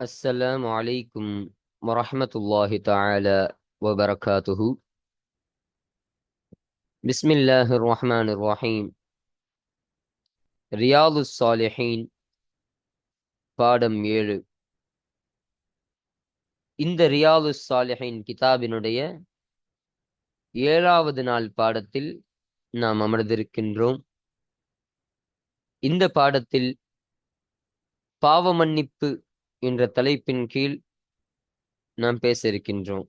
السلام عليكم ورحمة الله تعالى وبركاته بسم الله الرحمن الرحيم ரியாது சாலிஹீன் பாடம் ஏழு இந்த ரியாது சாலிஹீன் கிதாபினுடைய ஏழாவது நாள் பாடத்தில் நாம் அமர்ந்திருக்கின்றோம் இந்த பாடத்தில் பாவ மன்னிப்பு என்ற தலைப்பின் கீழ் நாம் பேச இருக்கின்றோம்.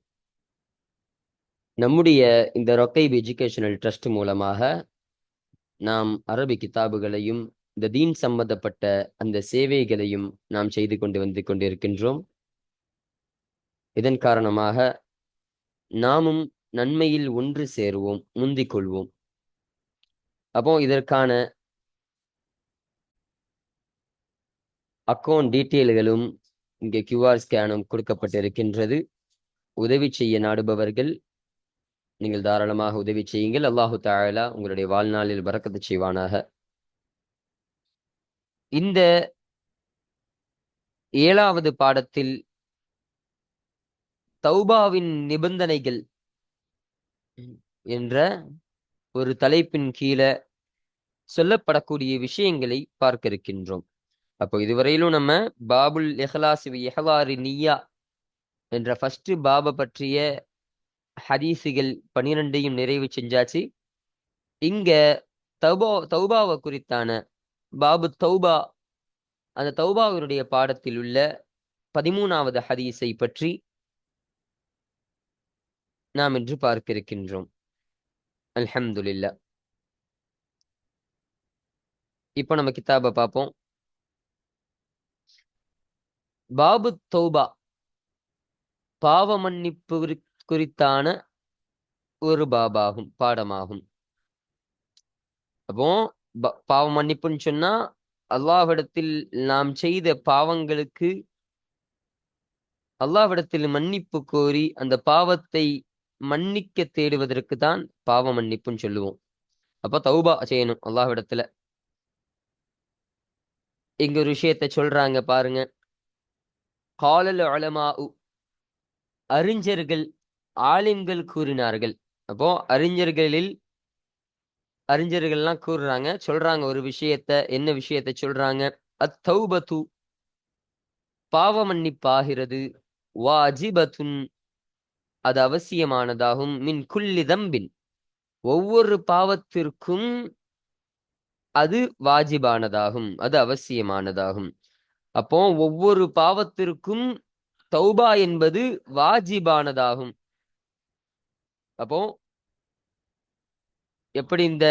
நம்முடைய இந்த ரொக்கைப் எஜுகேஷனல் ட்ரஸ்ட் மூலமாக நாம் அரபி கிதாபுகளையும் இந்த தீன் சம்பந்தப்பட்ட அந்த சேவைகளையும் நாம் செய்து கொண்டு வந்து கொண்டிருக்கின்றோம். இதன் காரணமாக நாமும் நன்மையில் ஒன்று சேருவோம் முந்திக் கொள்வோம். அப்போ இதற்கான அக்கௌண்ட் டீட்டெயில்களும் இங்கே கியூஆர் ஸ்கேனும் கொடுக்கப்பட்டிருக்கின்றது. உதவி செய்ய நாடுபவர்கள் நீங்கள் தாராளமாக உதவி செய்யுங்கள். அல்லாஹு தாலா உங்களுடைய வாழ்நாளில் வரக்கத்து செய்வானாக. இந்த ஏழாவது பாடத்தில் தௌபாவின் நிபந்தனைகள் என்ற ஒரு தலைப்பின் கீழே சொல்லப்படக்கூடிய விஷயங்களை பார்க்க இருக்கின்றோம். அப்போ இதுவரையிலும் நம்ம பாபுல் எஹ்லாஸ் எஹலாரி நியா என்ற ஃபர்ஸ்ட் பாபை பற்றிய ஹதீசுகள் பனிரெண்டையும் நிறைவு செஞ்சாச்சு. இங்க தௌபா தௌபாவை குறித்தான பாபு தௌபா அந்த தௌபாவினுடைய பாடத்தில் உள்ள பதிமூணாவது ஹதீஸை பற்றி நாம் இன்று பார்க்க இருக்கின்றோம் அல்ஹம்துலில்லா. இப்போ நம்ம கிதாபை பார்ப்போம். பாபு தௌபா. பாவ மன்னிப்பு குறித்தான ஒரு பாபாகும் பாடமாகும். அப்போ பாவ மன்னிப்புன்னு சொன்னா அல்லாஹ்விடத்தில் நாம் செய்த பாவங்களுக்கு அல்லாஹ்விடத்தில் மன்னிப்பு கோரி அந்த பாவத்தை மன்னிக்க தேடுவதற்கு தான் பாவ மன்னிப்புன்னு சொல்லுவோம். அப்ப தௌபா செய்யணும் அல்லாஹ்விடத்துல. இங்க ஒரு விஷயத்த சொல்றாங்க பாருங்க. காலல் அலமா அறிஞர்கள் ஆலிம்கள் கூறினார்கள். அப்போ அறிஞர்களில் அறிஞர்கள்லாம் கூறுறாங்க சொல்றாங்க ஒரு விஷயத்த என்ன விஷயத்த சொல்றாங்க? அத்தௌபத்து பாவ மன்னிப்பாகிறது வாஜிபத்துன் அது அவசியமானதாகும் மின் குல்லி தம்பின். ஒவ்வொரு பாவத்திற்கும் அது வாஜிபானதாகும் அது அவசியமானதாகும். அப்போ ஒவ்வொரு பாவத்திற்கும் தௌபா என்பது வாஜிபானதாகும். அப்போ எப்படி இந்த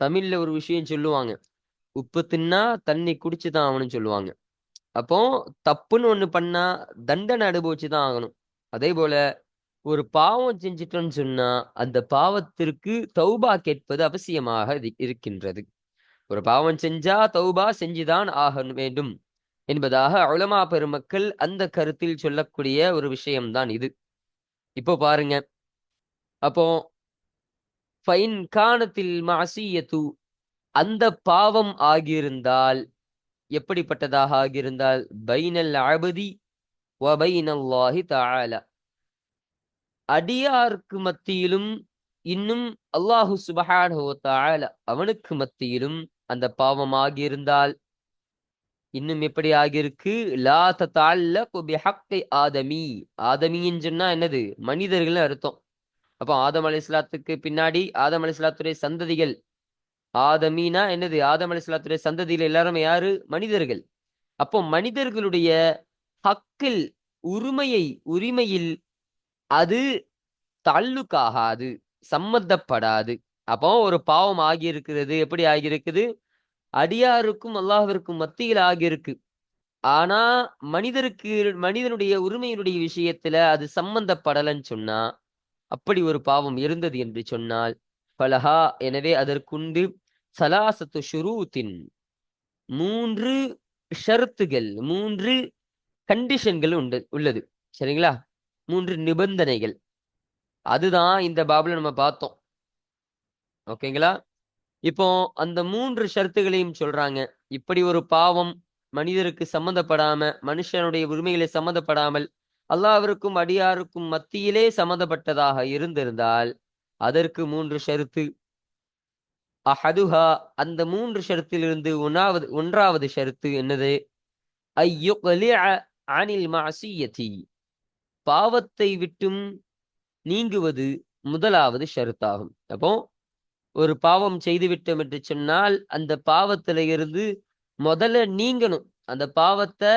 தமிழ்ல ஒரு விஷயம் சொல்லுவாங்க. உப்பு தின்னா தண்ணி குடிச்சுதான் ஆகணும்னு சொல்லுவாங்க. அப்போ தப்புன்னு ஒண்ணு பண்ணா தண்டனை அனுபவிச்சுதான் ஆகணும். அதே போல ஒரு பாவம் செஞ்சிட்டோம்னு சொன்னா அந்த பாவத்திற்கு தௌபா கேட்பது அவசியமாக இருக்கின்றது. ஒரு பாவம் செஞ்சா தௌபா செஞ்சுதான் ஆக வேண்டும் என்பதாக உலமா பெருமக்கள் அந்த கருத்தில் சொல்லக்கூடிய ஒரு விஷயம்தான் இது. இப்போ பாருங்க. அப்போ ஃபைன் காணத்தில் மாசியத்து அந்த பாவம் ஆகியிருந்தால் எப்படிப்பட்டதாக ஆகியிருந்தால்? பைனல் அபதி வபைனல்லாஹி தஆலா. அடியாருக்கு மத்தியிலும் இன்னும் அல்லாஹு சுபஹானஹு தஆலா அவனுக்கு மத்தியிலும் அந்த பாவம் ஆகியிருந்தால் இன்னும் எப்படி ஆகியிருக்கு? லா தத்தால்லகு ஹக்கை ஆதமி. ஆதமின்னு சொன்னா என்னது? மனிதர்கள் அர்த்தம். அப்போ ஆதம் அலி இஸ்லாத்துக்கு பின்னாடி ஆதம் அலி இஸ்லாத்துடைய சந்ததிகள். ஆதமினா என்னது? ஆதம் அலி இஸ்லாத்துடைய சந்ததியில் எல்லாருமே யாரு? மனிதர்கள். அப்போ மனிதர்களுடைய ஹக்கில் உரிமையை உரிமையில் அது தள்ளுக்காகாது சம்மந்தப்படாது. அப்போ ஒரு பாவம் ஆகியிருக்கிறது. எப்படி ஆகியிருக்குது? அடியாருக்கும் அல்லாஹிற்கும் மத்தியில் ஆகியிருக்கு. ஆனா மனிதருக்கு மனிதனுடைய உரிமையினுடைய விஷயத்துல அது சம்பந்தப்படலன்னு சொன்னா அப்படி ஒரு பாவம் இருந்தது என்று சொன்னால் பலஹா எனவே அதற்குண்டு சலாசத்து ஷுரூத்தின் மூன்று ஷருத்துகள் மூன்று கண்டிஷன்கள் உண்டு உள்ளது. சரிங்களா? மூன்று நிபந்தனைகள். அதுதான் இந்த பாபுல நம்ம பார்த்தோம். ஓகேங்களா? இப்போ அந்த மூன்று ஷர்த்துகளையும் சொல்றாங்க. இப்படி ஒரு பாவம் மனிதருக்கு சம்மந்தப்படாம மனுஷனுடைய உரிமைகளை சம்மந்தப்படாமல் அல்லாவிற்கும் அடியாருக்கும் மத்தியிலே சம்மந்தப்பட்டதாக இருந்திருந்தால் அதற்கு மூன்று ஷருத்து. அஹதுஹா அந்த மூன்று ஷருத்திலிருந்து ஒன்றாவது ஒன்றாவது ஷருத்து என்னது? அனில் மாசியதி. பாவத்தை விட்டும் நீங்குவது முதலாவது ஷருத்தாகும். அப்போ ஒரு பாவம் செய்து விட்டோம் என்று சொன்னால் அந்த பாவத்துல இருந்து முதல்ல நீங்கணும். அந்த பாவத்தை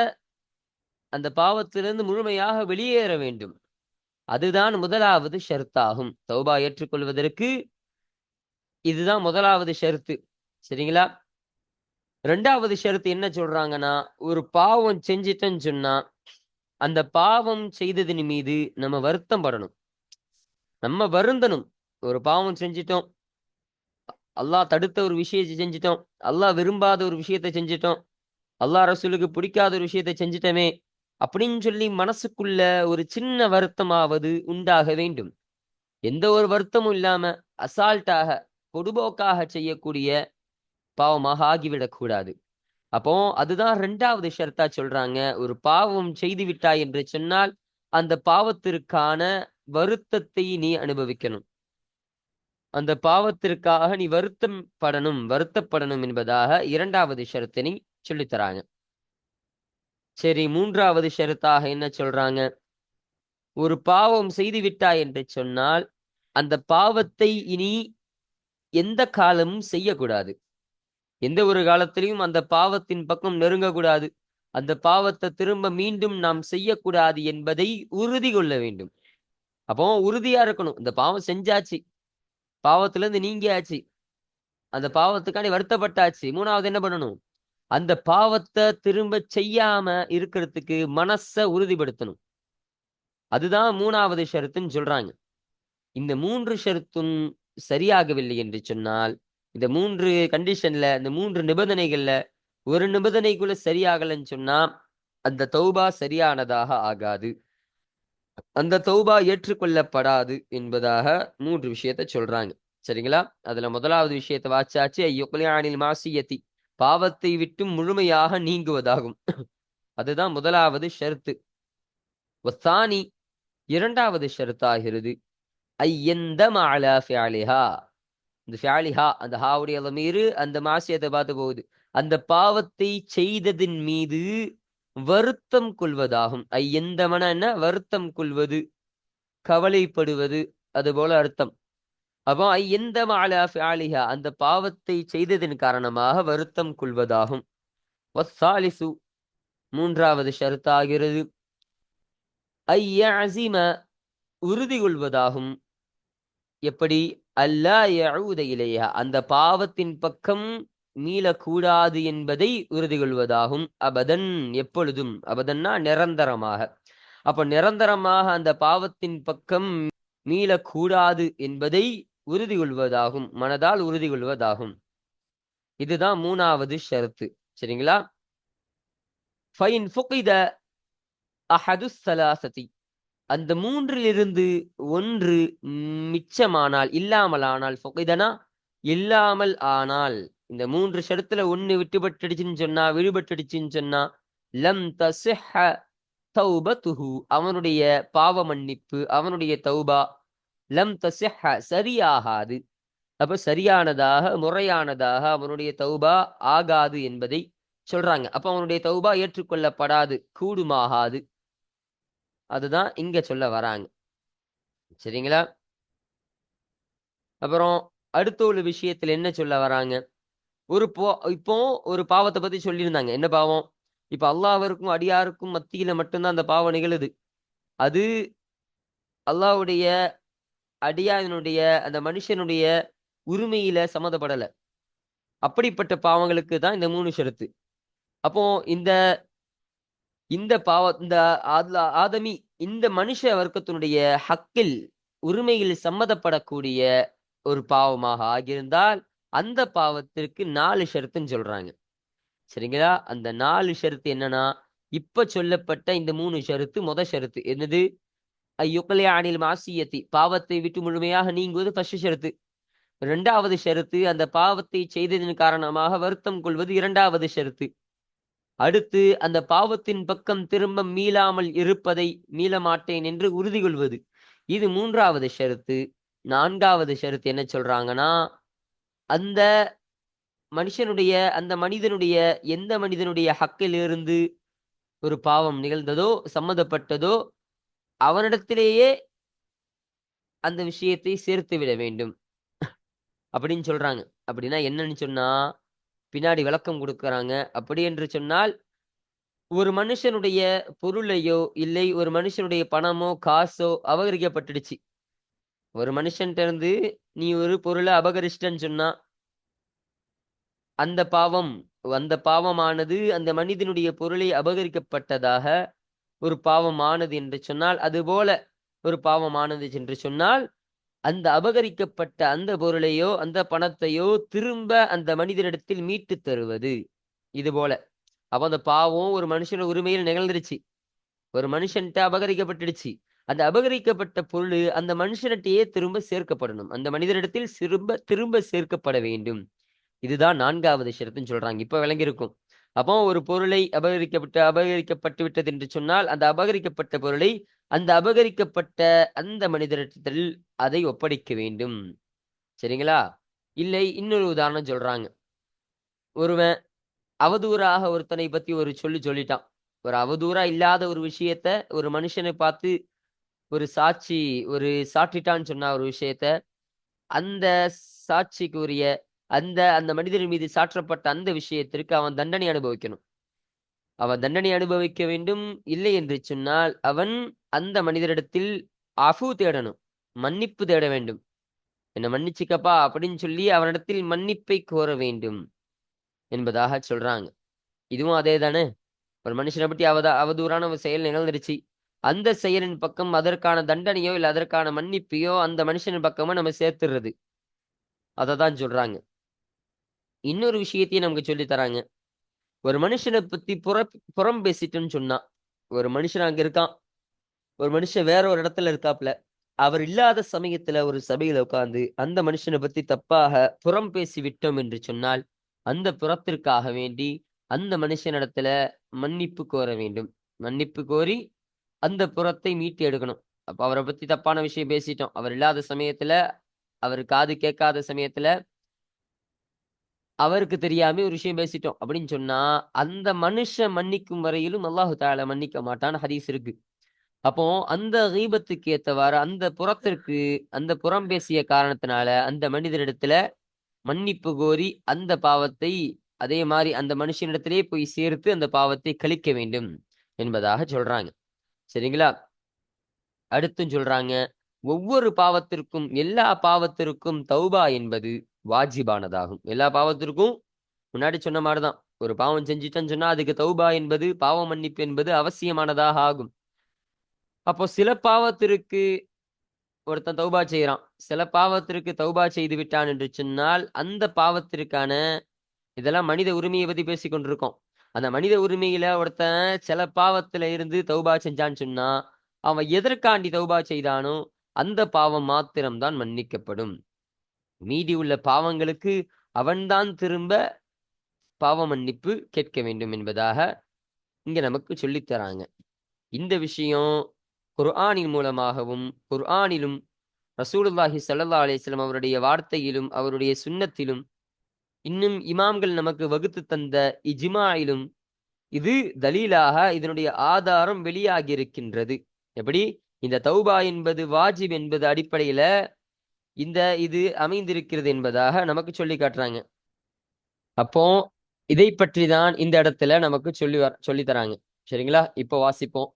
அந்த பாவத்திலிருந்து முழுமையாக வெளியேற வேண்டும். அதுதான் முதலாவது ஷர்த்தாகும். தௌபா ஏற்றுக்கொள்வதற்கு இதுதான் முதலாவது ஷருத்து. சரிங்களா? ரெண்டாவது ஷருத்து என்ன சொல்றாங்கன்னா ஒரு பாவம் செஞ்சிட்டேன்னு சொன்னா அந்த பாவம் செய்ததின் மீது நம்ம வருத்தம் படணும். நம்ம வருந்தணும். ஒரு பாவம் செஞ்சிட்டோம். அல்லாஹ் தடுத்த ஒரு விஷயத்தை செஞ்சிட்டோம். அல்லாஹ் விரும்பாத ஒரு விஷயத்தை செஞ்சிட்டோம். அல்லாஹ் ரசூலுக்கு பிடிக்காத ஒரு விஷயத்தை செஞ்சிட்டோமே அப்படின்னு சொல்லி மனசுக்குள்ள ஒரு சின்ன வருத்தமாவது உண்டாக வேண்டும். எந்த ஒரு வருத்தமும் இல்லாம அசால்ட்டாக பொடுபோக்காக செய்யக்கூடிய பாவமாக ஆகிவிடக் கூடாது. அப்போ அதுதான் ரெண்டாவது ஷர்த்தா சொல்றாங்க. ஒரு பாவம் செய்து விட்டாய் என்று சொன்னால் அந்த பாவத்திற்கான வருத்தத்தை நீ அனுபவிக்கணும். அந்த பாவத்திற்காக நீ வருத்தம் படணும் வருத்தப்படணும் என்பதாக இரண்டாவது ஷரத்தினை சொல்லித்தராங்க சரி மூன்றாவது ஷரத்தாக என்ன சொல்றாங்க? ஒரு பாவம் செய்து விட்டாய் என்று சொன்னால் அந்த பாவத்தை இனி எந்த காலமும் செய்யக்கூடாது. எந்த ஒரு காலத்திலையும் அந்த பாவத்தின் பக்கம் நெருங்கக்கூடாது. அந்த பாவத்தை திரும்ப மீண்டும் நாம் செய்யக்கூடாது என்பதை உறுதி கொள்ள வேண்டும். அப்போ உறுதியா இருக்கணும். இந்த பாவம் செஞ்சாச்சு. பாவத்துல இருந்து நீங்கியாச்சு. அந்த பாவத்துக்காண்டி வருத்தப்பட்டாச்சு. மூணாவது என்ன பண்ணணும்? அந்த பாவத்தை திரும்ப செய்யாம இருக்கிறதுக்கு மனச உறுதிப்படுத்தணும். அதுதான் மூணாவது ஷருத்துன்னு சொல்றாங்க. இந்த மூன்று ஷருத்தும் சரியாகவில்லை என்று சொன்னால் இந்த மூன்று கண்டிஷன்ல இந்த மூன்று நிபந்தனைகள்ல ஒரு நிபந்தனைக்குள்ள சரியாகலன்னு சொன்னா அந்த தௌபா சரியானதாக ஆகாது. அந்த தௌபா ஏற்றுக்கொள்ளப்படாது என்பதாக மூன்று விஷயத்த சொல்றாங்க. சரிங்களா? அதுல முதலாவது விஷயத்தை வாச்சாச்சு ஐயொக்கலியானில் மாசியத்தி பாவத்தை விட்டு முழுமையாக நீங்குவதாகும். அதுதான் முதலாவது ஷருத்து. ஒத்தானி இரண்டாவது ஷருத்தாகிறது ஐயந்த மாலா ஃபியாலிஹா இந்த ஃபியாலிஹா அந்த ஹாவுடைய மீறு அந்த மாசியத்தை பார்த்து போகுது. அந்த பாவத்தை செய்ததின் மீது வருத்தம் கொள்வதாகும். ஐயந்த மன என்ன வருத்தம் கொள்வது கவலைப்படுவது அது போல அர்த்தம். அப்போ ஐ எந்த ஆலிஹா அந்த பாவத்தை செய்ததின் காரணமாக வருத்தம் கொள்வதாகும். வசாலிசு மூன்றாவது ஷருத்தாகிறது. ஐயசிம உறுதி கொள்வதாகும். எப்படி? அல்லா யஊத இலையா அந்த பாவத்தின் பக்கம் மீளக்கூடாது என்பதை உறுதி கொள்வதாகும். அபதன் எப்பொழுதும் அபதன்னா நிரந்தரமாக. அப்ப நிரந்தரமாக அந்த பாவத்தின் பக்கம் மீளக்கூடாது என்பதை உறுதி கொள்வதாகும். மனதால் உறுதி கொள்வதாகும். இதுதான் மூணாவது ஷரத்து. சரிங்களா? ஃபைன் ஃபுகித அஹது சலாசதி. அந்த மூன்றிலிருந்து ஒன்று மிச்சமானால் இல்லாமல் ஆனால் ஃபுகிதனா? இல்லாமல் ஆனால். இந்த மூன்று ஷரத்துல ஒண்ணு விட்டுபட்டுடுச்சுன்னு சொன்னா விடுபட்டுடுச்சுன்னு சொன்னா லம் தசிஹ துஹு அவனுடைய பாவ மன்னிப்பு அவனுடைய தௌபா லம் தசிஹ சரியாகாது. அப்ப சரியானதாக முறையானதாக அவனுடைய தௌபா ஆகாது என்பதை சொல்றாங்க. அப்ப அவனுடைய தௌபா ஏற்றுக்கொள்ளப்படாது கூடுமாகாது. அதுதான் இங்க சொல்ல வராங்க. சரிங்களா? அப்புறம் அடுத்த ஒரு விஷயத்துல என்ன சொல்ல வராங்க? ஒரு போ இப்போ ஒரு பாவத்தை பத்தி சொல்லியிருந்தாங்க. என்ன பாவம்? இப்ப அல்லாஹ்விற்கும் அடியாருக்கும் மத்தியில மட்டும்தான் அந்த பாவம் நிகழுது. அது அல்லாஹ்வுடைய அடியானுடைய அந்த மனுஷனுடைய உரிமையில சம்மந்தப்படல. அப்படிப்பட்ட பாவங்களுக்கு தான் இந்த மூணு ஷரத்து. அப்போ இந்த இந்த பாவ இந்த ஆதமி இந்த மனுஷ வர்க்கத்தினுடைய ஹக்கில் உரிமையில் சம்மதப்படக்கூடிய ஒரு பாவமாக ஆகியிருந்தால் அந்த பாவத்திற்கு நாலு ஷருத்துன்னு சொல்றாங்க. சரிங்களா? அந்த நாலு ஷருத்து என்னன்னா இப்ப சொல்லப்பட்ட இந்த மூணு ஷருத்து முத ஷருத்து. என்னது? ஐயுக்கலே அணில் மாசியத்தி. பாவத்தை விட்டு முழுமையாக நீங்குவது ஃபர்ஸ்ட் ஷருத்து. இரண்டாவது ஷருத்து அந்த பாவத்தை செய்ததின் காரணமாக வருத்தம் கொள்வது இரண்டாவது ஷருத்து. அடுத்து அந்த பாவத்தின் பக்கம் திரும்ப மீளாமல் இருப்பதை மீள மாட்டேன் என்று உறுதி கொள்வது. இது மூன்றாவது ஷருத்து. நான்காவது ஷருத்து என்ன சொல்றாங்கன்னா அந்த மனுஷனுடைய அந்த மனிதனுடைய எந்த மனிதனுடைய ஹக்கிலிருந்து ஒரு பாவம் நிகழ்ந்ததோ சம்மந்தப்பட்டதோ அவனிடத்திலேயே அந்த விஷயத்தை சேர்த்து விட வேண்டும். அப்படின்னு சொல்றாங்க. அப்படின்னா என்னன்னு சொன்னா பின்னாடி விளக்கம் கொடுக்கறாங்க. அப்படி என்று சொன்னால் ஒரு மனுஷனுடைய பொருளையோ இல்லை ஒரு மனுஷனுடைய பணமோ காசோ அபகரிக்கப்பட்டுடுச்சு. ஒரு மனுஷன்ட்ட இருந்து நீ ஒரு பொருளை அபகரிச்சிட்டன்னு சொன்னா அந்த பாவம் அந்த பாவமானது அந்த மனிதனுடைய பொருளை அபகரிக்கப்பட்டதாக ஒரு பாவமானது என்று சொன்னால் அதுபோல ஒரு பாவமானது என்று சொன்னால் அந்த அபகரிக்கப்பட்ட அந்த பொருளையோ அந்த பணத்தையோ திரும்ப அந்த மனிதனிடத்தில் மீட்டு தருவது. இது போல அப்போ அந்த பாவம் ஒரு மனுஷன உரிமையில் நிகழ்ந்துருச்சு. ஒரு மனுஷன்ட்ட அபகரிக்கப்பட்டுடுச்சு. அந்த அபகரிக்கப்பட்ட பொருள் அந்த மனுஷனிட்டையே திரும்ப சேர்க்கப்படணும். அந்த மனிதரிடத்தில் திரும்ப திரும்ப சேர்க்கப்பட வேண்டும். இதுதான் நான்காவது ஷரத்துன்னு சொல்றாங்க. இப்ப விளங்கியிருக்கும். அப்போ ஒரு பொருளை அபகரிக்கப்பட்டு அபகரிக்கப்பட்டு விட்டது என்று சொன்னால் அந்த அபகரிக்கப்பட்ட பொருளை அந்த அபகரிக்கப்பட்ட அந்த மனிதரிடத்தில் அதை ஒப்படைக்க வேண்டும். சரிங்களா? இல்லை இன்னொரு உதாரணம் சொல்றாங்க. ஒருவன் அவதூறாக ஒருத்தனை பத்தி ஒரு சொல்லி சொல்லிட்டான். ஒரு அவதூறா இல்லாத ஒரு விஷயத்த ஒரு மனுஷனை பார்த்து ஒரு சாட்சி ஒரு சாற்றிட்டான்னு சொன்ன ஒரு விஷயத்த அந்த சாட்சிக்கு உரிய அந்த அந்த மனிதன் மீது சாற்றப்பட்ட அந்த விஷயத்திற்கு அவன் தண்டனை அனுபவிக்கணும். அவன் தண்டனை அனுபவிக்க வேண்டும் இல்லை என்று சொன்னால் அவன் அந்த மனிதரிடத்தில் அஃபு தேடணும் மன்னிப்பு தேட வேண்டும். என்ன மன்னிச்சுக்கப்பா அப்படின்னு சொல்லி அவனிடத்தில் மன்னிப்பை கோர வேண்டும் என்பதாக சொல்றாங்க. இதுவும் அதே தானே ஒரு மனுஷனை பற்றி அவத அவதூறான ஒரு செயல் நிகழ்ந்துருச்சு. அந்த செயலின் பக்கம் அதற்கான தண்டனையோ இல்லை அதற்கான மன்னிப்பையோ அந்த மனுஷனின் பக்கமா நம்ம சேர்த்துறது. அதை தான் சொல்றாங்க. இன்னொரு விஷயத்தையும் நமக்கு சொல்லி தராங்க. ஒரு மனுஷனை பத்தி புற புறம் பேசிட்டுன்னு சொன்னா ஒரு மனுஷன் அங்க இருக்கான். ஒரு மனுஷன் வேற ஒரு இடத்துல இருக்காப்ல. அவர் இல்லாத சமயத்துல ஒரு சபையில உட்கார்ந்து அந்த மனுஷனை பத்தி தப்பாக புறம் பேசி விட்டோம் என்று சொன்னால் அந்த புறத்திற்காக வேண்டி அந்த மனுஷனிடத்துல மன்னிப்பு கோர வேண்டும். மன்னிப்பு கோரி அந்த புறத்தை மீட்டு எடுக்கணும். அப்ப அவரை பத்தி தப்பான விஷயம் பேசிட்டோம். அவர் இல்லாத சமயத்துல அவர் காது கேட்காத சமயத்துல அவருக்கு தெரியாம ஒரு விஷயம் பேசிட்டோம். அப்படின்னு சொன்னா அந்த மனுஷன் மன்னிக்கும் வரையிலும் அல்லாஹு தால மன்னிக்க மாட்டான்னு ஹதீஸ் இருக்கு. அப்போ அந்த கீபத்துக்கு ஏத்தவாறு அந்த புறத்திற்கு அந்த புறம் பேசிய காரணத்தினால அந்த மனிதனிடத்துல மன்னிப்பு கோரி அந்த பாவத்தை அதே மாதிரி அந்த மனுஷனிடத்திலே போய் சேர்த்து அந்த பாவத்தை கழிக்க வேண்டும் என்பதாக சொல்றாங்க. சரிங்களா? அடுத்தும் சொல்றாங்க ஒவ்வொரு பாவத்திற்கும் எல்லா பாவத்திற்கும் தௌபா என்பது வாஜிபானதாகும். எல்லா பாவத்திற்கும் முன்னாடி சொன்ன மாதிரிதான். ஒரு பாவம் செஞ்சிட்டேன்னு சொன்னா அதுக்கு தௌபா என்பது பாவ மன்னிப்பு என்பது அவசியமானதாக ஆகும். அப்போ சில பாவத்திற்கு ஒருத்தன் தௌபா செய்யறான் சில பாவத்திற்கு தௌபா செய்து விட்டான் என்று சொன்னால் அந்த பாவத்திற்கான இதெல்லாம் மனித உரிமையை பத்தி பேசி கொண்டிருக்கோம் அந்த மனித உரிமையில ஒருத்தன் சில பாவத்துல இருந்து தௌபா செஞ்சான்னு சொன்னா அவன் எதற்காண்டி தௌபா செய்தானோ அந்த பாவம் மாத்திரம்தான் மன்னிக்கப்படும். மீதி உள்ள பாவங்களுக்கு அவன்தான் திரும்ப பாவ மன்னிப்பு கேட்க வேண்டும் என்பதாக இங்க நமக்கு சொல்லித்தராங்க இந்த விஷயம் குர்ஆனின் மூலமாகவும் குர்ஆனிலும் ரசூலுல்லாஹி சல்லா அலிஸ்லாம் அவருடைய வார்த்தையிலும் அவருடைய சுண்ணத்திலும் இன்னும் இமாம்கள் நமக்கு வகுத்து தந்த இஜ்மாயிலும் இது தலீலாக இதனுடைய ஆதாரம் வெளியாகி இருக்கின்றது எப்படி? இந்த தௌபா என்பது வாஜிப் என்பது அடிப்படையில இந்த இது அமைந்திருக்கிறது என்பதாக நமக்கு சொல்லி காட்டுறாங்க. அப்போ இதை பற்றி தான் இந்த இடத்துல நமக்கு சொல்லி வர சொல்லி தராங்க. சரிங்களா? இப்போ வாசிப்போம்.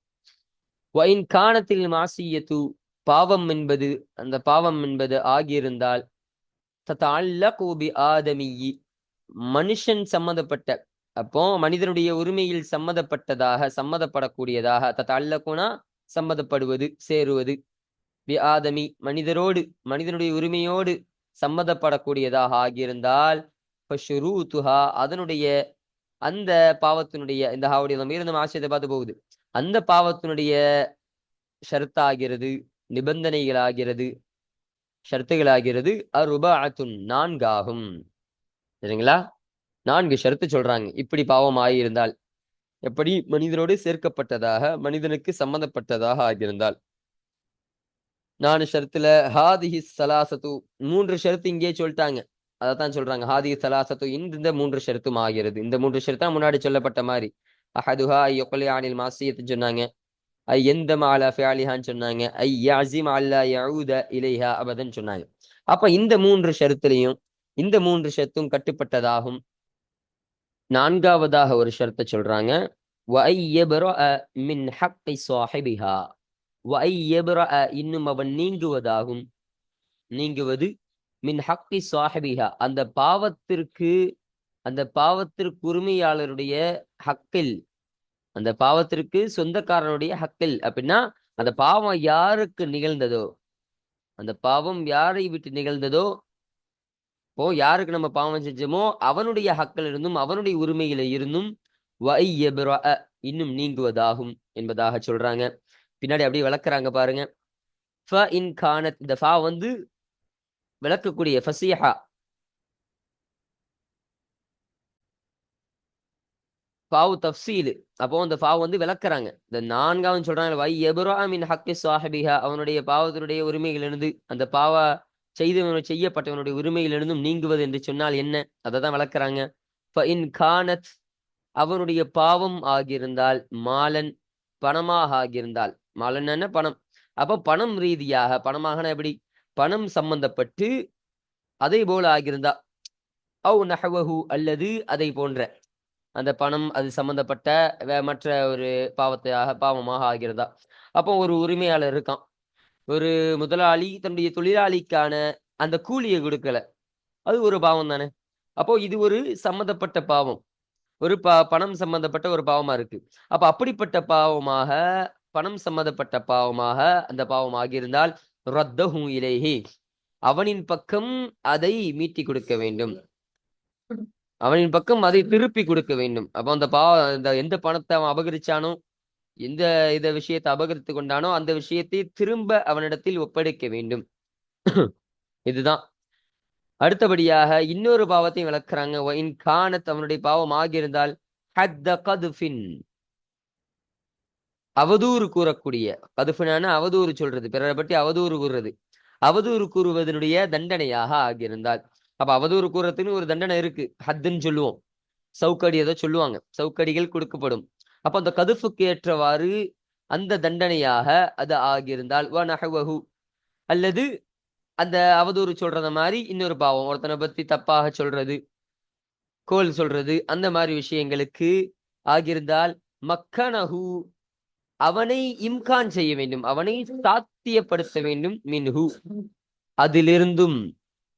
ஒயின் காணத்தில் மாசியத்து பாவம் என்பது அந்த பாவம் என்பது ஆகியிருந்தால் தத்தல்லகூபி ஆதமியி. மனுஷன் சம்மந்தப்பட்ட அப்போ மனிதனுடைய உரிமையில் சம்மதப்பட்டதாக சம்மதப்படக்கூடியதாக தத்தல்லகுனா சம்மதப்படுவது சேருவது. பி ஆதமி மனிதரோடு மனிதனுடைய உரிமையோடு சம்மதப்படக்கூடியதாக ஆகியிருந்தால் துஹா அதனுடைய அந்த பாவத்தினுடைய இந்த ஹாவுடைய மீது நம்ம ஆசிரியத்தை பார்த்து போகுது. அந்த பாவத்தினுடைய ஷர்த்தாகிறது நிபந்தனைகள் ஆகிறது ஷர்த்துகளாகிறது. அருபாத்துன் நான்காகும். சரிங்களா? நான்கு ஷர்த்து சொல்றாங்க. இப்படி பாவம் ஆகியிருந்தால் எப்படி? மனிதனோடு சேர்க்கப்பட்டதாக மனிதனுக்கு சம்பந்தப்பட்டதாக ஆகியிருந்தால். நாலு ஷர்த்துல ஹாதிஹி சலாசத்து மூன்று ஷர்த்து இங்கே சொல்லிட்டாங்க. அதைத்தான் சொல்றாங்க. ஹாதி சலாசத்து இந்த மூன்று ஷரத்தும் ஆகிறது. இந்த மூன்று ஷரத்தா முன்னாடி சொல்லப்பட்ட மாதிரி. அஹதுஹா ஐயொலி ஆனில் மாசியத்து சொன்னாங்க. ஐ எந்த மாலா ஃபியாலிஹான்னு சொன்னாங்க. ஐ யாசிம் அல்லா யவுத இலைஹா அபதன் சொன்னாங்க. அப்ப இந்த மூன்று ஷருத்துலையும் இந்த மூன்று ஷரத்தும் கட்டுப்பட்டதாகும். நான்காவதாக ஒரு ஷரத்தை சொல்றாங்க. இன்னும் அவன் நீங்குவதாகும். நீங்குவது மின் ஹக்கி சாஹிபிஹா. அந்த பாவத்திற்கு அந்த பாவத்திற்கு உரிமையாளருடைய ஹக்கில் அந்த பாவத்திற்கு சொந்தக்காரனுடைய ஹக்கில் அப்படின்னா அந்த பாவம் யாருக்கு நிகழ்ந்ததோ அந்த பாவம் யாரை விட்டு நிகழ்ந்ததோ இப்போ யாருக்கு நம்ம பாவம் செஞ்சோமோ அவனுடைய ஹக்கில் இருந்தும் அவனுடைய உரிமையில இருந்தும் இன்னும் நீங்குவதாகும் என்பதாக சொல்றாங்க. பின்னாடி அப்படியே விளக்குறாங்க பாருங்க. ஃப இன் கானத் இந்த ஃபா வந்து விளக்கக்கூடிய ஃபசிஹா ஃபாவு தஃசீலு அப்போ அந்த ஃபாவ் வந்து விளக்குறாங்க. இந்த நான்காவது சொல்றாங்க வை எபுராமின் ஹக்கி சாஹபிஹா. அவனுடைய பாவத்தினுடைய உரிமையிலிருந்து அந்த பாவா செய்தவனுடைய செய்யப்பட்டவனுடைய உரிமையிலிருந்தும் நீங்குவது என்று சொன்னால் என்ன? அதை தான் விளக்குறாங்க. இன் கானத் அவனுடைய பாவம் ஆகியிருந்தால் மாலன் பணமாக ஆகியிருந்தால். மாலன் என்ன? பணம். அப்போ பணம் ரீதியாக பணமாகனா எப்படி? பணம் சம்பந்தப்பட்டு அதே போல ஆகியிருந்தா அவு நஹவஹு அல்லது அதை போன்ற அந்த பணம் அது சம்பந்தப்பட்ட மற்ற ஒரு பாவத்தையாக பாவமாக ஆகிறதா? அப்போ ஒரு உரிமையாளர் இருக்கான். ஒரு முதலாளி தன்னுடைய தொழிலாளிக்கான அந்த கூலியை கொடுக்கல. அது ஒரு பாவம் தானே? அப்போ இது ஒரு சம்மந்தப்பட்ட பாவம். ஒரு ப பணம் சம்பந்தப்பட்ட ஒரு பாவமா இருக்கு. அப்ப அப்படிப்பட்ட பாவமாக பணம் சம்பந்தப்பட்ட பாவமாக அந்த பாவம் ஆகியிருந்தால் ரத்தஹு இலேஹி. அவனின் பக்கம் அதை மீட்டி கொடுக்க வேண்டும். அவனின் பக்கம் அதை திருப்பி கொடுக்க வேண்டும். அப்போ அந்த பாவ இந்த எந்த பணத்தை அவன் அபகரிச்சானோ எந்த இத விஷயத்தை அபகரித்து கொண்டானோ அந்த விஷயத்தை திரும்ப அவனிடத்தில் ஒப்படைக்க வேண்டும். இதுதான். அடுத்தபடியாக இன்னொரு பாவத்தையும் விளக்குறாங்க. இன் கானத் அவனுடைய பாவம் ஆகியிருந்தால் அவதூறு கூறக்கூடிய கதுஃபினான அவதூறு சொல்றது பிறரை பற்றி அவதூறு கூறுறது அவதூறு கூறுவதனுடைய தண்டனையாக ஆகியிருந்தால். அப்ப அவதூறு கூறத்துக்குன்னு ஒரு தண்டனை இருக்கு. ஹத்துன்னு சொல்லுவோம். சவுக்கடி ஏதோ சொல்லுவாங்க. சவுக்கடிகள் கொடுக்கப்படும். அப்ப அந்த கதுஃபுக்கு ஏற்றவாறு அந்த தண்டனையாக அது ஆகியிருந்தால் வ நகவஹு அல்லது அந்த அவதூறு சொல்றத மாதிரி இன்னொரு பாவம் ஒருத்தனை பத்தி தப்பாக சொல்றது கோல் சொல்றது அந்த மாதிரி விஷயங்களுக்கு ஆகியிருந்தால் மக்கனஹு. அவனை இம்கான் செய்ய வேண்டும். அவனை சாத்தியப்படுத்த வேண்டும். மின்ஹு. அதிலிருந்தும்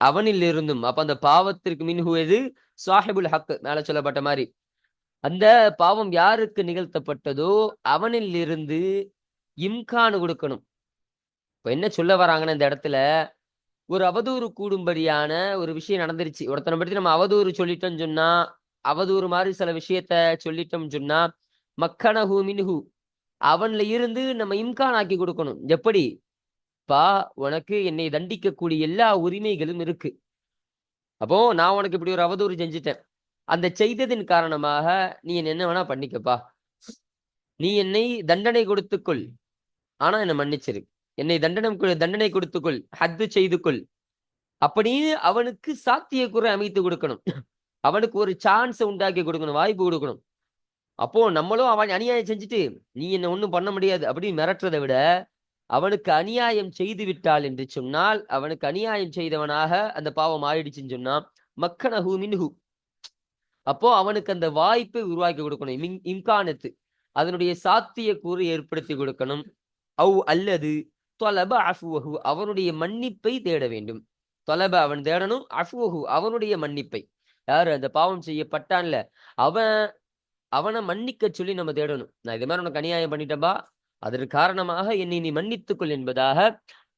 அவனில் இருந்தும் அப்ப அந்த பாவத்திற்கு மின்ஹு எது சாஹிபுல் ஹக் மேல சொல்லப்பட்ட மாதிரி. அந்த பாவம் யாருக்கு நிகழ்த்தப்பட்டதோ அவனில் இருந்து இம்கான் கொடுக்கணும். இப்ப என்ன சொல்ல வராங்கன்னா இந்த இடத்துல ஒரு அவதூறு கூடும்படியான ஒரு விஷயம் நடந்துருச்சு. ஒருத்தனை பற்றி நம்ம அவதூறு சொல்லிட்டோம்னு சொன்னா அவதூறு மாதிரி சில விஷயத்த சொல்லிட்டோம்னு சொன்னா மக்கனஹு மின்ஹு அவன்ல இருந்து நம்ம இம்கான் ஆக்கி கொடுக்கணும். எப்படி? பா உனக்கு என்னை தண்டிக்கக்கூடிய எல்லா உரிமைகளும் இருக்கு. அப்போ நான் உனக்கு இப்படி ஒரு அவதூறு செஞ்சுட்டேன். அந்த செய்ததின் காரணமாக நீ என்ன வேணா பண்ணிக்கப்பா. நீ என்னை தண்டனை கொடுத்துக்கொள். ஆனா என்னை மன்னிச்சிரு. என்னை தண்டனம் தண்டனை கொடுத்துக்கொள். ஹத்து செய்து கொள் அப்படின்னு அவனுக்கு சாத்தியக்குறை அமைத்து கொடுக்கணும். அவனுக்கு ஒரு சான்ஸை உண்டாக்கி கொடுக்கணும். வாய்ப்பு கொடுக்கணும். அப்போ நம்மளும் அவன் அநியாயம் செஞ்சுட்டு நீ என்ன ஒன்றும் பண்ண முடியாது அப்படின்னு மிரட்டுறதை விட அவனுக்கு அநியாயம் செய்து விட்டாள் என்று சொன்னால் அவனுக்கு அநியாயம் செய்தவனாக அந்த பாவம் ஆயிடுச்சுன்னு சொன்னா மக்கனஹு மின்ஹு. அப்போ அவனுக்கு அந்த வாய்ப்பை உருவாக்கி கொடுக்கணும். இம்கானத்து. அதனுடைய சாத்திய கூறு ஏற்படுத்தி கொடுக்கணும். அவ் அல்லது தொலப அஃபுவஹு அவனுடைய மன்னிப்பை தேட வேண்டும். தொலப அவன் தேடணும் அஃபுவஹு அவனுடைய மன்னிப்பை. யாரு அந்த பாவம் செய்யப்பட்டான்ல? அவன் அவனை மன்னிக்க சொல்லி நம்ம தேடணும். நான் இது மாதிரி உனக்கு அநியாயம் பண்ணிட்டேன்பா. அதற்கு காரணமாக என்னை நீ மன்னித்துக்கொள் என்பதாக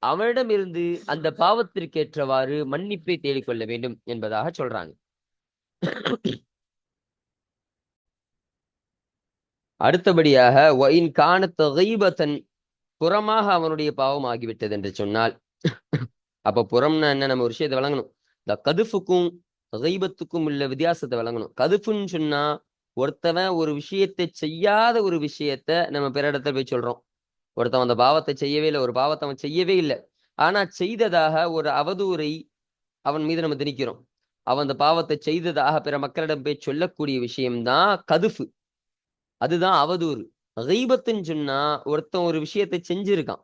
அவனிடம் இருந்து அந்த பாவத்திற்கு ஏற்றவாறு மன்னிப்பை தேடிக்கொள்ள வேண்டும் என்பதாக சொல்றாங்க. அடுத்தபடியாக ஒயின் காண தொகைபத்தன் புறமாக அவனுடைய பாவம் ஆகிவிட்டது என்று சொன்னால் அப்ப புறம்னா என்ன? நம்ம ஒரு விஷயத்தை வழங்கணும். இந்த கதுஃபுக்கும் கைபத்துக்கும் உள்ள வித்தியாசத்தை வழங்கணும். கதுஃபுன்னு சொன்னா ஒருத்தவன் ஒரு விஷயத்தை செய்யாத ஒரு விஷயத்த நம்ம பிற இடத்துல போய் சொல்றோம். ஒருத்தவன் அந்த பாவத்தை செய்யவே இல்லை ஒரு பாவத்தை அவன் செய்யவே இல்லை. ஆனா செய்ததாக ஒரு அவதூறை அவன் மீது நம்ம திணிக்கிறோம். அவன் அந்த பாவத்தை செய்ததாக பிற மக்களிடம் போய் சொல்லக்கூடிய விஷயம்தான் கதுஃபு. அதுதான் அவதூறு. ரீபத்துன்னு சொன்னா ஒருத்தன் ஒரு விஷயத்தை செஞ்சிருக்கான்.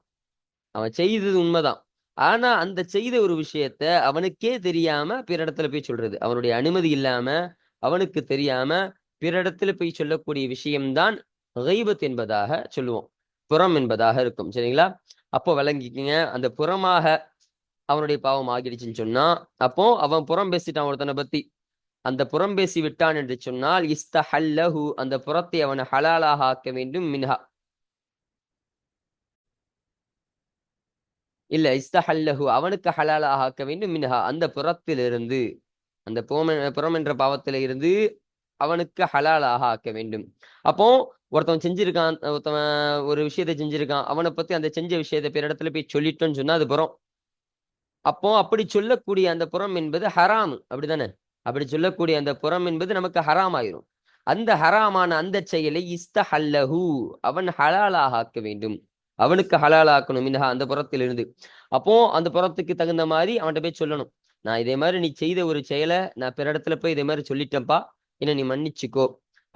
அவன் செய்தது உண்மைதான். ஆனா அந்த செய்த ஒரு விஷயத்த அவனுக்கே தெரியாம பிற இடத்துல போய் சொல்றது. அவனுடைய அனுமதி இல்லாம அவனுக்கு தெரியாம பிற இடத்துல போய் சொல்லக்கூடிய விஷயம்தான் ஹைபத் என்பதாக சொல்லுவோம். புறம் என்பதாக இருக்கும். சரிங்களா? அப்போ விளங்கிக்கங்க. அந்த புறமாக அவனுடைய பாவம் ஆகிடுச்சுன்னு சொன்னா அப்போ அவன் புறம் பேசிட்டான் ஒருத்தனை பத்தி. அந்த புறம் பேசி விட்டான் என்று சொன்னால் இஸ்தஹல்லஹு அந்த புறத்தை அவன் ஹலாலாக ஆக்க வேண்டும் மின்ஹா. இல்ல இஸ்தஹல்லஹு அவனுக்கு ஹலாலாக ஆக்க வேண்டும் மின்ஹா. அந்த புறத்திலிருந்து அந்த புறம் புறம் என்ற பாவத்தில இருந்து அவனுக்கு ஹலாலாக ஆக்க வேண்டும். அப்போ ஒருத்தவன் செஞ்சிருக்கான் ஒருத்தவன் ஒரு விஷயத்தை செஞ்சிருக்கான் அவனை பத்தி அந்த செஞ்ச விஷயத்தை பிற இடத்துல போய் சொல்லிட்டோன்னு சொன்னா அது புறம். அப்போ அப்படி சொல்லக்கூடிய அந்த புறம் என்பது ஹராம். அப்படிதானே? அப்படி சொல்லக்கூடிய அந்த புறம் என்பது நமக்கு ஹராம் ஆயிரும் அந்த ஹராமான அந்த செயலை இஸ்தஹல்லஹு. அவன் ஹலாலாக ஆக்க வேண்டும். அவனுக்கு ஹலாலாக்கணும் மின்ஹா அந்த புறத்திலிருந்து. அப்போ அந்த புறத்துக்கு தகுந்த மாதிரி அவன்கிட்ட போய் சொல்லணும். நான் இதே மாதிரி நீ செய்த ஒரு செயலை நான் பிற இடத்துல போய் இதே மாதிரி சொல்லிட்டேன்ப்பா. என்ன நீ மன்னிச்சுக்கோ.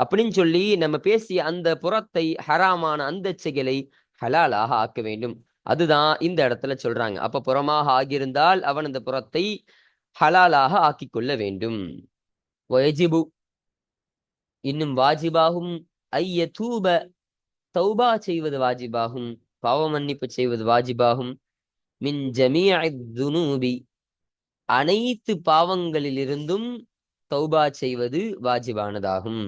அப்படின்னு சொல்லி நம்ம பேசிய அந்த புறத்தை ஹராமான அந்த செயலை ஹலாலாக ஆக்க வேண்டும். அதுதான் இந்த இடத்துல சொல்றாங்க. அப்ப புறமாக ஆகியிருந்தால் அவன் அந்த புறத்தை ஹலாலாக ஆக்கிக் கொள்ள வேண்டும். வயஜிபு. இன்னும் வாஜிபாகும். ஐய தூப. தௌபா செய்வது வாஜிபாகும். பாவ மன்னிப்பு செய்வது வாஜிபாகும். மின் ஜமீஅி அனைத்து பாவங்களிலிருந்தும் தௌபா செய்வது வாஜிபானதாகும்.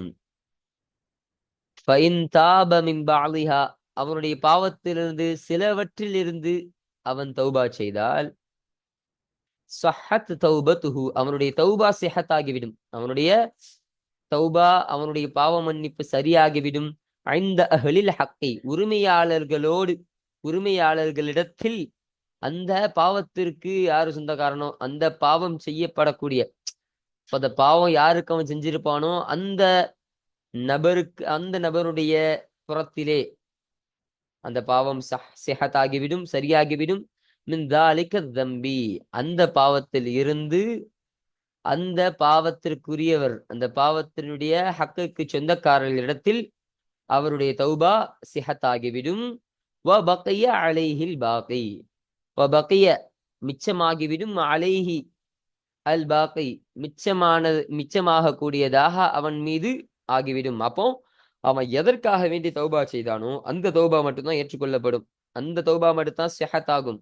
அவனுடைய பாவத்திலிருந்து சிலவற்றிலிருந்து அவன் தௌபா செய்தால் சஹத் தௌபத்துஹு அவனுடைய தௌபா சிஹத் ஆகிவிடும் அவனுடைய தௌபா அவனுடைய பாவ மன்னிப்பு சரியாகிவிடும். ஐந்த அகலில் ஹக்கை உரிமையாளர்களோடு உரிமையாளர்களிடத்தில் அந்த பாவத்திற்கு யாரு சொந்தக்காரனோ அந்த பாவம் செய்யப்படக்கூடிய அந்த பாவம் யாருக்கு அவன் செஞ்சிருப்பானோ அந்த நபருக்கு அந்த நபருடைய புறத்திலே அந்த பாவம் சிஹத்தாகிவிடும் சரியாகிவிடும். மின்தாலிக்க தம்பி. அந்த பாவத்தில் இருந்து அந்த பாவத்திற்குரியவர் அந்த பாவத்தினுடைய ஹக்குக்கு சொந்தக்காரர்களிடத்தில் அவருடைய தௌபா சிஹத்தாகிவிடும் வ பக்கைய அலைஹில் பாக்கை வ பக்கைய மிச்சமாகிவிடும். அலைஹி அல் பாக்கை மிச்சமானது மிச்சமாக கூடியதாக அவன் மீது ஆகிவிடும். அப்போ அவன் எதற்காக வேண்டி தௌபா செய்தானோ அந்த தௌபா மட்டும்தான் ஏற்றுக்கொள்ளப்படும். அந்த தௌபா மட்டும்தான் செஹத்தாகும்.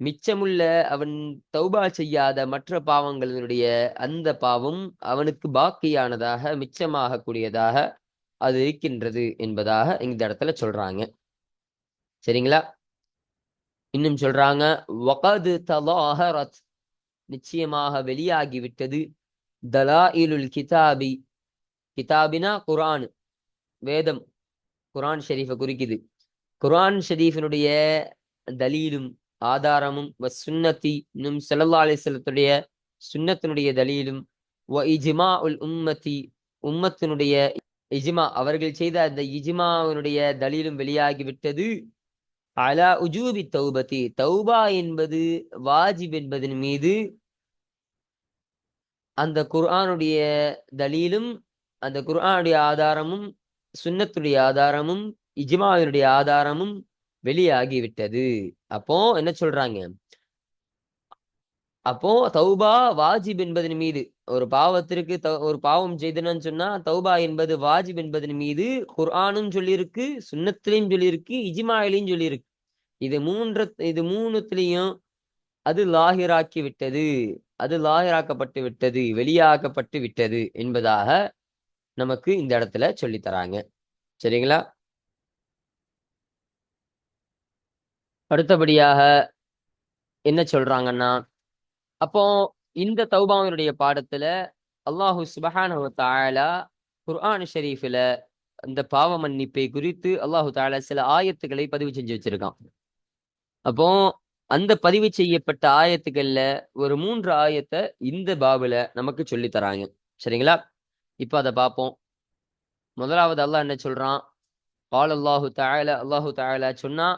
மிச்சமுள்ள அவன் தௌபா செய்யாத மற்ற பாவங்களினுடைய அந்த பாவம் அவனுக்கு பாக்கியானதாக மிச்சமாக கூடியதாக அது இருக்கின்றது என்பதாக இந்த இடத்துல சொல்றாங்க. சரிங்களா? இன்னும் சொல்றாங்க வகது தலாஹரத் நிச்சயமாக வெளியாகிவிட்டது. தலாயிலுல் கிதாபி கிதாபினா குரான் வேதம் குரான் ஷெரீஃபை குறிக்குது. குரான் ஷெரீஃபினுடைய தலீலும் ஆதாரமும் வ சுன்னத்தி இன்னும் செல்லல்லா அலிஸ்லத்துடைய சுன்னத்தினுடைய தலீலும் வ இஜிமா உல் உம்மத்தி உம்மத்தினுடைய இஜிமா அவர்கள் செய்த அந்த இஜிமாவினுடைய தலீலும் வெளியாகிவிட்டது. அலா உஜூபி தௌபதி தௌபா என்பது வாஜிப் என்பதன் மீது அந்த குர்ஆனுடைய தலீலும் அந்த குர்ஆனுடைய ஆதாரமும் சுன்னத்துடைய ஆதாரமும் இஜ்மாவினுடைய ஆதாரமும் வெளியாகிவிட்டது. அப்போ என்ன சொல்றாங்க? அப்போ தௌபா வாஜிப் என்பதன் மீது ஒரு பாவத்திற்கு ஒரு பாவம் செய்தனன்னு சொன்னா தௌபா என்பது வாஜிப் என்பதன் மீது குர்ஆனும் சொல்லியிருக்கு சுன்னத்திலையும் சொல்லியிருக்கு இஜ்மாயிலையும் சொல்லியிருக்கு. இது மூன்று இது மூணுத்திலையும் அது லாகிராக்கி விட்டது அது லாகிராக்கப்பட்டு விட்டது வெளியாக்கப்பட்டு விட்டது என்பதாக நமக்கு இந்த இடத்துல சொல்லித்தராங்க சரிங்களா? அடுத்தபடியாக என்ன சொல்றாங்கன்னா அப்போ இந்த தௌபாவினுடைய பாடத்துல அல்லாஹு சுபஹானு தாயலா குர்ஆன் ஷெரீஃபில் அந்த பாவ மன்னிப்பை குறித்து அல்லாஹு தாலா சில ஆயத்துக்களை பதிவு செஞ்சு வச்சிருக்கான். அப்போ அந்த பதிவு செய்யப்பட்ட ஆயத்துக்கள்ல ஒரு மூன்று ஆயத்தை இந்த பாபுல நமக்கு சொல்லி தராங்க. சரிங்களா? இப்போ அதை பார்ப்போம் முதலாவது அல்லாஹ் என்ன சொல்றான்? பால் அல்லாஹு தாயல அல்லாஹு தாயல சொன்னா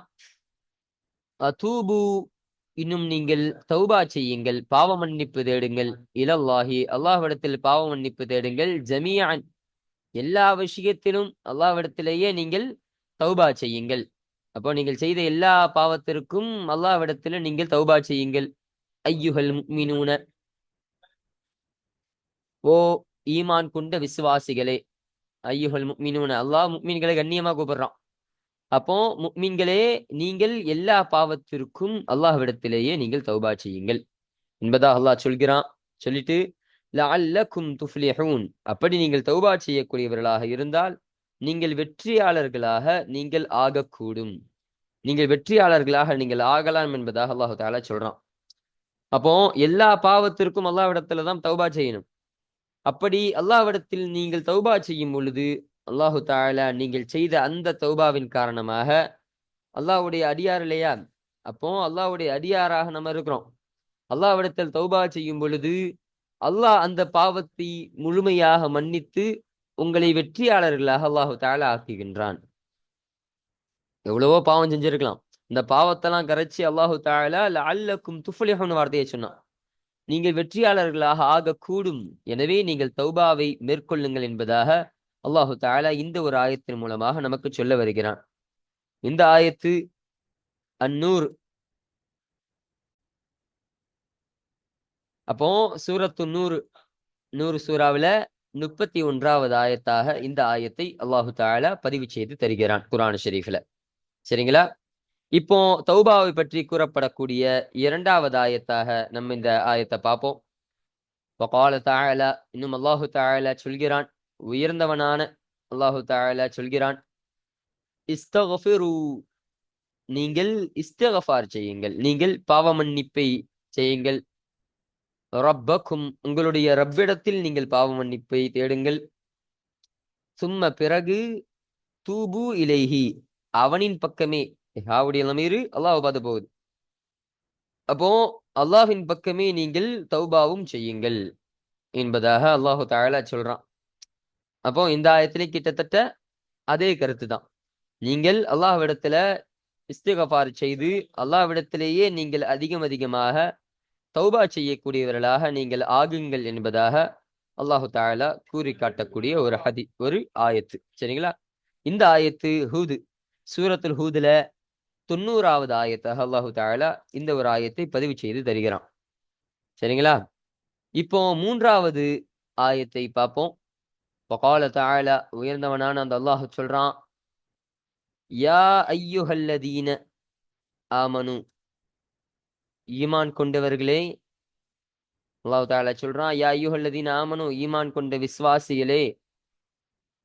அதூபு இன்னும் நீங்கள் தௌபா செய்யுங்கள். பாவ மன்னிப்பு தேடுங்கள். இலல்லாஹி அல்லாஹ்விடத்தில் பாவ மன்னிப்பு தேடுங்கள். ஜமியான் எல்லா விஷயத்திலும் அல்லாஹ்விடத்திலேயே நீங்கள் தௌபா செய்யுங்கள். அப்போ நீங்கள் செய்த எல்லா பாவத்திற்கும் அல்லாஹ்விடத்தில் நீங்கள் தௌபா செய்யுங்கள். ஐயுகல் மீனூன ஓ ஈமான் கொண்ட விசுவாசிகளே. ஐயுகல் முக்மீனூன. அல்லாஹ் முக்மீன்களை கண்ணியமா கூப்பிடுறான். அப்போ முக்மீன்களே நீங்கள் எல்லா பாவத்திற்கும் அல்லாஹ்விடத்திலேயே நீங்கள் தௌபா செய்யுங்கள். என்பதா அல்லாஹ் சொல்கிறான். சொல்லிட்டு லஅல்லக்கும் துஃப்லிஹூன். அப்படி நீங்கள் தௌபா செய்யக்கூடியவர்களாக இருந்தால் நீங்கள் வெற்றியாளர்களாக நீங்கள் ஆகக்கூடும். நீங்கள் வெற்றியாளர்களாக நீங்கள் ஆகலாம் என்பதாக அல்லாஹு தாலா சொல்றான். அப்போ எல்லா பாவத்திற்கும் அல்லாவிடத்துல தான் தௌபா செய்யணும். அப்படி அல்லாவிடத்தில் நீங்கள் தௌபா செய்யும் பொழுது அல்லாஹு தாலா நீங்கள் செய்த அந்த தௌபாவின் காரணமாக அல்லாஹ்வுடைய அடியார் இல்லையா? அப்போ அல்லாஹ்வுடைய அடியாராக நம்ம இருக்கிறோம். அல்லாவிடத்தில் தௌபா செய்யும் பொழுது அல்லாஹ் அந்த பாவத்தை முழுமையாக மன்னித்து உங்களை வெற்றியாளர்களாக அல்லாஹு தாழ ஆக்குகின்றான். எவ்வளவோ பாவம் செஞ்சிருக்கலாம். இந்த பாவத்தெல்லாம் கரைச்சி அல்லாஹு தாலா அல்லக்கும் துஃபலிஹம்னு வார்த்தையை சொன்னான். நீங்கள் வெற்றியாளர்களாக ஆகக்கூடும். எனவே நீங்கள் தௌபாவை மேற்கொள்ளுங்கள் என்பதாக அல்லாஹு தாலா இந்த ஒரு ஆயத்தின் மூலமாக நமக்கு சொல்ல வருகிறான். இந்த ஆயத்து அந்நூர் அப்போ சூரத்து நூறு நூறு சூறாவில முப்பத்தி ஒன்றாவது ஆயத்தாக இந்த ஆயத்தை அல்லாஹு தாலா பதிவு செய்து தருகிறான் குரான் ஷெரீஃபில். சரிங்களா? இப்போ தௌபாவை பற்றி கூறப்படக்கூடிய இரண்டாவது ஆயத்தாக நம்ம இந்த ஆயத்தை பார்ப்போம். வகால தாயலா இன்னும் அல்லாஹு தாயலா சொல்கிறான். உயர்ந்தவனான அல்லாஹு தாயலா சொல்கிறான். இஸ்தகஃபிரு நீங்கள் இஸ்தகஃபார் செய்யுங்கள். நீங்கள் பாவமன்னிப்பை செய்யுங்கள். ரப்பக்கும் உங்களுடைய ரப்பிடத்தில் நீங்கள் பாவ மன்னிப்பை தேடுங்கள். சும்ம பிறகு தூபு இலைஹி அவனின் பக்கமே. ஹாவுடைய நமீரு அல்லாஹ் பார்த்து போகுது. அப்போ அல்லாஹின் பக்கமே நீங்கள் தௌபாவும் செய்யுங்கள் என்பதாக அல்லாஹு தாழ சொல்றான். அப்போ இந்த ஆயத்திலே கிட்டத்தட்ட அதே கருத்து தான். நீங்கள் அல்லாஹ்விடத்துல இஸ்திகபார் செய்து அல்லாஹ்விடத்திலேயே நீங்கள் அதிகம் அதிகமாக தௌபா செய்யக்கூடியவர்களாக நீங்கள் ஆகுங்கள் என்பதாக அல்லாஹு தாலா கூறி காட்டக்கூடிய ஒரு ஹதி ஒரு ஆயத்து. சரிங்களா? இந்த ஆயத்து ஹூது சூரத்துல் ஹூதுல தொண்ணூறாவது ஆயத்தாக அல்லாஹு தாலா இந்த ஒரு ஆயத்தை பதிவு செய்து தருகிறான். சரிங்களா? இப்போ மூன்றாவது ஆயத்தை பார்ப்போம். பகால தாழா உயர்ந்தவனான அந்த அல்லாஹு சொல்றான் யா ஐயுஹல்லதீன ஆமனு ஈமான் கொண்டவர்களே அல்லாஹு தாலா சொல்றான் யா ஐயுஹல்லதீன ஆமனு ஈமான் கொண்ட விஸ்வாசிகளே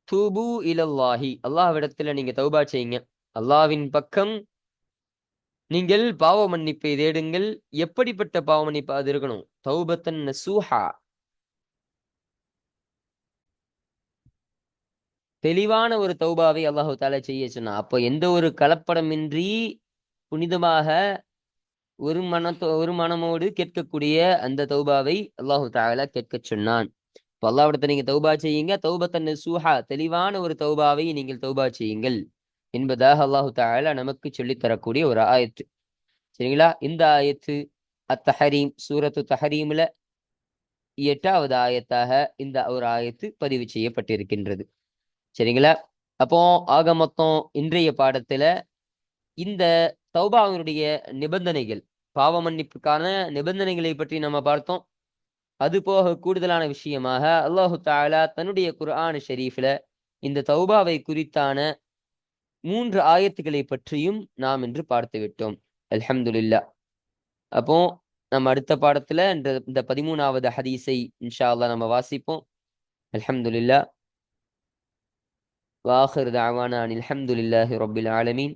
தூபு இலல்லாஹி. அல்லாஹ்விடத்துல நீங்க தௌபா செய்யுங்க. அல்லாவின் பக்கம் நீங்கள் பாவ மன்னிப்பை தேடுங்கள். எப்படிப்பட்ட பாவ மன்னிப்பு அது இருக்கணும்? தௌபத்தன் நசூஹா. தெளிவான ஒரு தௌபாவை அல்லாஹு தாலா செய்ய சொன்னா அப்போ எந்த ஒரு கலப்படமின்றி புனிதமாக ஒரு மனத்தோ ஒரு மனமோடு கேட்கக்கூடிய அந்த தௌபாவை அல்லாஹு தாலா கேட்க சொன்னான். இப்போ அல்லாவிடத்தை நீங்க தௌபா செய்யுங்க. தௌபத்தன் சூஹா தெளிவான ஒரு தௌபாவை நீங்கள் தௌபா செய்யுங்கள் என்பதாக அல்லாஹு தாலா நமக்கு சொல்லித் தரக்கூடிய ஒரு ஆயத்து. சரிங்களா? இந்த ஆயத்து அத்தஹரீம் சூரத்து தஹரீம்ல எட்டாவது ஆயத்தாக இந்த ஒரு ஆயத்து பதிவு செய்யப்பட்டிருக்கின்றது. சரிங்களா? அப்போ ஆக மொத்தம் இன்றைய பாடத்துல இந்த தௌபாவினுடைய நிபந்தனைகள் பாவ மன்னிப்புக்கான நிபந்தனைகளை பற்றி நம்ம பார்த்தோம். அது போக கூடுதலான விஷயமாக அல்லாஹு தாலா தன்னுடைய குர்ஆன் ஷெரீஃபில் இந்த தௌபாவை குறித்தான மூன்று ஆயத்துக்களை பற்றியும் நாம் இன்று பார்த்து விட்டோம். அல்ஹம்துல்லா அப்போ நம்ம அடுத்த பாடத்துல இந்த பதிமூணாவது ஹதீஸை இன்ஷா அல்லா நம்ம வாசிப்போம். அல்ஹம்துல்லா வாஹர் தாவானா அனில் அஹமதுல்லாஹி ஆலமீன்.